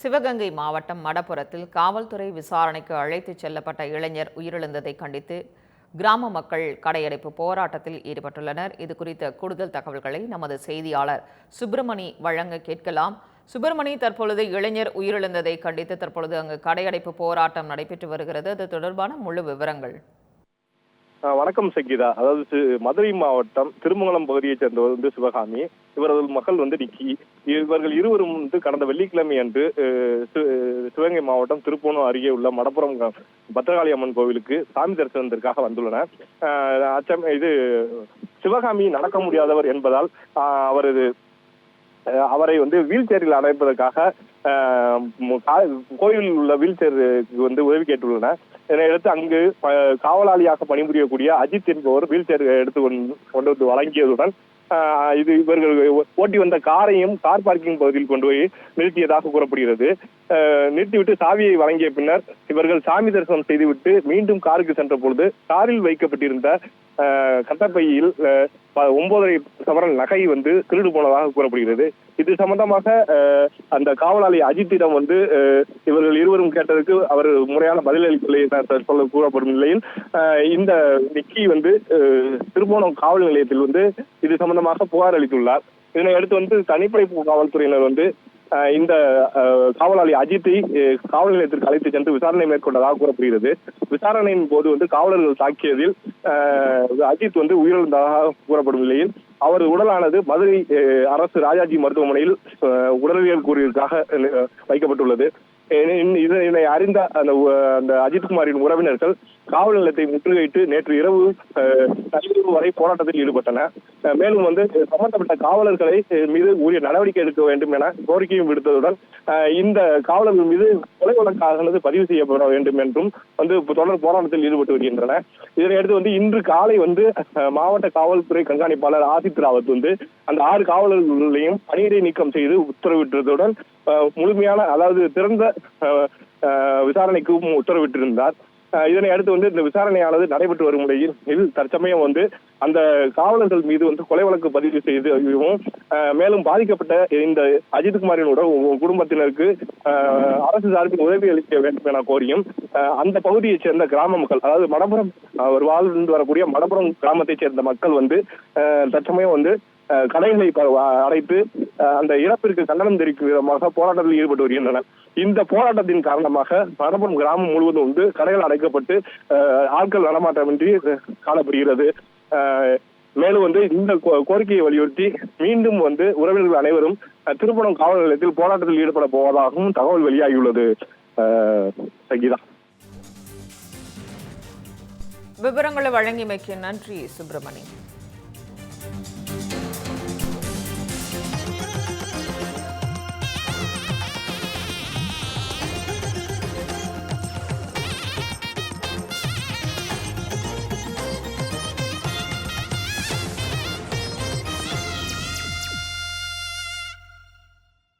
சிவகங்கை மாவட்டம் மடப்புறத்தில் காவல்துறை விசாரணைக்கு அழைத்துச் செல்லப்பட்ட இளைஞர் உயிரிழந்ததை கண்டித்து கிராம மக்கள் கடையடைப்பு போராட்டத்தில் ஈடுபட்டுள்ளனர். இது குறித்த கூடுதல் தகவல்களை நமது செய்தியாளர் சுப்பிரமணி வழங்க கேட்கலாம். சுப்பிரமணி தற்பொழுது இளைஞர் உயிரிழந்ததை கண்டித்து தற்பொழுது அங்கு கடையடைப்பு போராட்டம் நடைபெற்று வருகிறது. அது தொடர்பான முழு விவரங்கள். வணக்கம் சங்கீதா. அதாவது மதுரை மாவட்டம் திருமங்கலம் பகுதியைச் சேர்ந்தவர் வந்து சிவகாமி. இவரது மகள் வந்து நிக்கி. இவர்கள் இருவரும் வந்து கடந்த வெள்ளிக்கிழமை அன்று சிவகங்கை மாவட்டம் திருப்பூணம் அருகே உள்ள மடப்புறம் பத்திரகாளி அம்மன் கோவிலுக்கு சாமி தரிசனத்திற்காக வந்துள்ளனர் அச்சம் இது சிவகாமி நடக்க முடியாதவர் என்பதால் அவரது அவரை வந்து வீல் சேரில் அடைப்பதற்காக கோயிலில் உள்ள வீல் சேருக்கு வந்து உதவி கேட்டுள்ளனர் இதனையடுத்து அங்கு ப- காவலாளியாக பணிபுரியக்கூடிய அஜித் என்பவர் வீல் சேர் எடுத்து கொண்டு கொண்டு வந்து வழங்கியதுடன் இது இவர்கள் ஓட்டி வந்த காரையும் கார் பார்க்கிங் பகுதியில் கொண்டு போய் நிறுத்தியதாக கூறப்படுகிறது. நிறுத்திவிட்டு சாவியை வழங்கிய பின்னர் இவர்கள் சாமி தரிசனம் செய்துவிட்டு மீண்டும் காருக்கு சென்ற பொழுது காரில் வைக்கப்பட்டிருந்த கட்டப்பையில் ப- ஒன்பதரை சவரன் நகை வந்து திருடு போனதாக கூறப்படுகிறது. இது சம்பந்தமாக அந்த காவலாளி அஜித்திடம் வந்து இவர்கள் இருவரும் கேட்டதற்கு அவர் முறையான பதிலளிக்கவில்லை என சொல்ல கூறப்படும் நிலையில் இந்த நிக்கி வந்து திருப்போணம் காவல் நிலையத்தில் வந்து இது சம்பந்தமாக புகார் அளித்துள்ளார். இதனை அடுத்து வந்து தனிப்படை காவல்துறையினர் வந்து இந்த காவலாளி அஜித்தை காவல் நிலையத்திற்கு அழைத்து சென்று விசாரணை மேற்கொண்டதாக கூறப்படுகிறது. விசாரணையின் போது வந்து காவலர்கள் தாக்கியதில் அஜித் வந்து உயிரிழந்ததாக கூறப்படும் நிலையில் அவரது உடலானது மதுரை அரசு ராஜாஜி மருத்துவமனையில் உடலியல் கூறியதற்காக வைக்கப்பட்டுள்ளது. இதனை அறிந்த அந்த அந்த அஜித்குமாரின் உறவினர்கள் காவல் நிலையத்தை முற்றுகையிட்டு நேற்று இரவு நள்ளிரவு வரை போராட்டத்தில் ஈடுபட்டனர். மேலும் வந்து சம்பந்தப்பட்ட காவலர்களை மீது உரிய நடவடிக்கை எடுக்க வேண்டும் என கோரிக்கையும் விடுத்ததுடன் இந்த காவலர்கள் மீது கொலை வழக்கானது பதிவு செய்யப்பட வேண்டும் என்றும் வந்து தொடர் போராட்டத்தில் ஈடுபட்டு வருகின்றன இதனையடுத்து வந்து இன்று காலை வந்து மாவட்ட காவல்துறை கண்காணிப்பாளர் ஆதித் ராவத் வந்து அந்த ஆறு காவலர்களையும் பணியிடை நீக்கம் செய்து உத்தரவிட்டதுடன் முழுமையான அதாவது திறந்த ஆஹ், விசாரணைக்கும் உத்தரவிட்டிருந்தார். இதனை அடுத்து வந்து இந்த விசாரணையானது நடைபெற்று வரும் நிலையில் இதில் தற்சமயம் வந்து அந்த காவலர்கள் மீது வந்து கொலை வழக்கு பதிவு செய்தும் மேலும் பாதிக்கப்பட்ட இந்த அஜித்குமாரின் உடல் குடும்பத்தினருக்கு ஆஹ், அரசு சார்பில் உதவி அளிக்க வேண்டும் என கோரியும் அந்த பகுதியைச் சேர்ந்த கிராம மக்கள் அதாவது மடப்புறம் ஒரு வாழ்ந்து வரக்கூடிய மடப்புறம் கிராமத்தைச் சேர்ந்த மக்கள் வந்து ஆஹ், தற்சமயம் வந்து கடைகளை அடைத்து அந்த இறப்பிற்கு கண்டனம் தெரிவிக்கும் விதமாக போராட்டத்தில் ஈடுபட்டு வருகின்றனர். இந்த போராட்டத்தின் காரணமாக பரம்பம் கிராமம் முழுவதும் வந்து கடைகள் அடைக்கப்பட்டு ஆட்கள் நடமாட்டமின்றி காணப்படுகிறது. மேலும் வந்து இந்த கோ- கோரிக்கையை வலியுறுத்தி மீண்டும் வந்து உறவினர்கள் அனைவரும் திருப்பணம் காவல் நிலையத்தில் போராட்டத்தில் ஈடுபட போவதாகவும் தகவல் வெளியாகியுள்ளது. சங்கீதா. விவரங்களை வழங்கியமைக்கு நன்றி சுப்பிரமணியன்